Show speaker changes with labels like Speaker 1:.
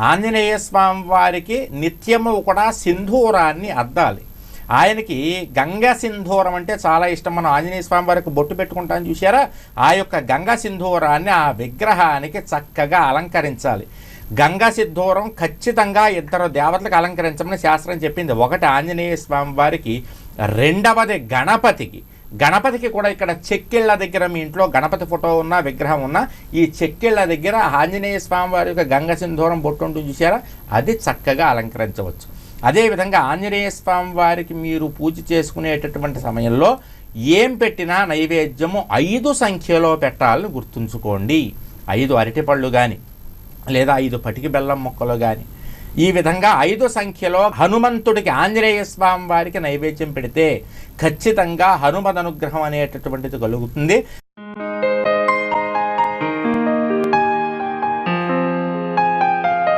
Speaker 1: ఆంజనేయ స్వామి వారికి నిత్యము కూడా సింధూరాన్ని అద్దాలి. ఆయనకి గంగా సింధూరం అంటే చాలా ఇష్టం. మనం ఆంజనేయ స్వామి వారికి బొట్టు పెట్టుకుంటాం చూసారా ఆ యొక్క గంగా సింధూరాన్ని ఆ విగ్రహానికి చక్కగా అలంకరించాలి. గంగా సింధూరం ఖచ్చితంగా ఇద్దరు దేవతలకు అలంకరించమని శాస్త్రం చెప్పింది. ఒకటి ఆంజనేయ స్వామి వారికి రెండవది గణపతికి. గణపతికి కూడా ఇక్కడ చెక్కిళ్ళ దగ్గర మీ ఇంట్లో గణపతి ఫోటో ఉన్న విగ్రహం ఉన్న ఈ చెక్కిళ్ళ దగ్గర ఆంజనేయ స్వామి వారి యొక్క గంగ సింధూరం బొట్టు చూసారా అది చక్కగా అలంకరించవచ్చు. అదేవిధంగా ఆంజనేయ స్వామి వారికి మీరు పూజ చేసుకునేటటువంటి సమయంలో ఏం పెట్టినా నైవేద్యము ఐదు సంఖ్యలో పెట్టాలని గుర్తుంచుకోండి. ఐదు అరటిపళ్ళు కానీ లేదా ఐదు పటికి బెల్లం మొక్కలు కానీ ఈ విధంగా ఐదు సంఖ్యలో హనుమంతుడికి ఆంజనేయ స్వామి వారికి నైవేద్యం పెడితే ఖచ్చితంగా హనుమద్ అనుగ్రహం అనేటటువంటిది కలుగుతుంది.